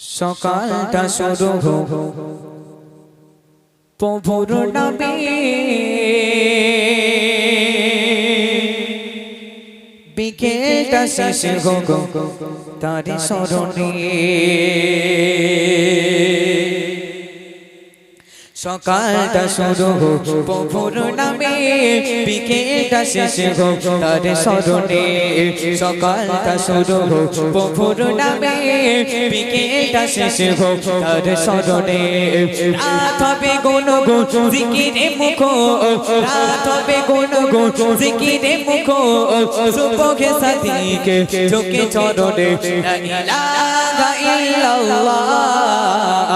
সকালটা শুরু হোক প্রভুর নামে বিকেলটা শেষ হো তারি স্মরণে সকালটা শুরু হোক, প্রভুর নামে, বিকেলটা শেষ হোক, তার স্মরণে সকালটা শুরু হোক, প্রভুর নামে, বিকেলটা শেষ হোক, তার স্মরণে। রাত হবে গুণ গুণ জিকিরে মুখ, রাত হবে গুণ গুণ জিকিরে মুখ, সুপোখে সাদিকে, চোখে চরণে ইলাহা ইল্লাল্লাহ।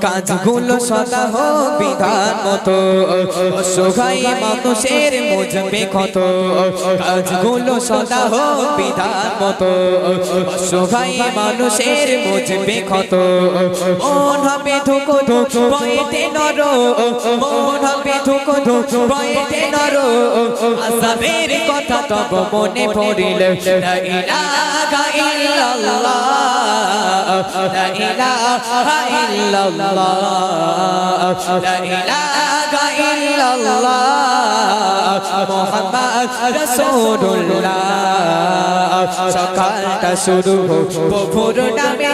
কাজগুলো সদা হোক, বিধান মতো। অসহায় মানুষের মুজবে ক্ষত। কাজগুলো সদা হোক, বিধান মতো। অসহায় মানুষের মুজবে ক্ষত। মন হবে ধুকো, ধুক বয়েতে নর। মন হবে ধুকো, ধুক বয়েতে নর। আসাবের কথা তব মনে পড়িল ইলাহা ইল্লাল্লাহ। লা ইলাহা ইল্লাল্লাহ লা ইলাহা ইল্লাল্লাহ মুহাম্মদ রাসূলুল্লাহ সকালটা শুরু হোক প্রভুর নামে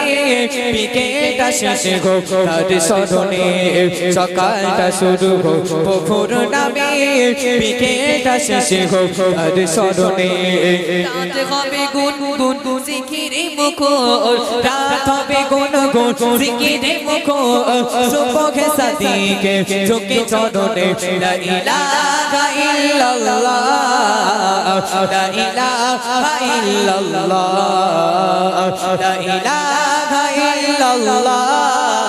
বিকেলটা শেষ হোক তার স্মরণে সকালটা শুরু হোক প্রভুর নামে বিকেলটা শেষ হোক তার স্মরণে হবে গুন গুন জিকিরে মুখ রাত হবে গুন গুন জিকিরে মুখ সুপোখে সাদিকে, চোখে চরণে, লা ইলাহা ইল্লাল্লাহ, লা ইলাহা ইল্লাল্লাহ, লা ইলাহা ইল্লাল্লাহ।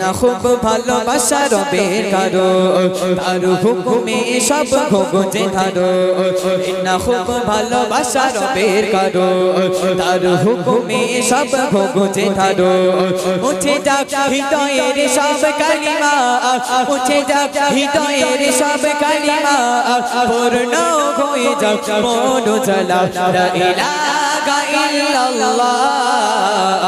না খুব ভালোবাসা রবের কারও। তার হুকুমে সব ভোগজে ধারো না খুব ভালোবাসা রবের কারও। তার হুকুমে সব ভোগজে ধারো মুছে যাক হৃদয়ের সব কালিমা। মুছে যাক হৃদয়ের সব কালিমা। পূর্ণ হয়ে যাক মন জ্বালা লা ইলাহা ইল্লাল্লাহ।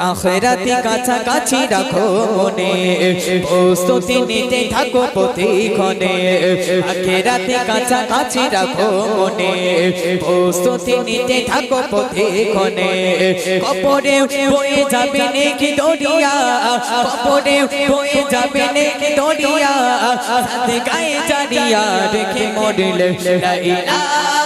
আখেরাতে কাছাকাছি রাখো মনে। প্রস্তুতি নিতে থাকো প্রতিক্ষণে। আখেরাতে কাছাকাছি রাখো মনে। প্রস্তুতি নিতে থাকো প্রতিক্ষণে। কপরে বয়ে যাবে নেকি দরিয়া কপরে বয়ে যাবে নেকি সাথে গায়ে জারিয়া রেখে মরলে। লা ইলাহা ইল্লাল্লাহ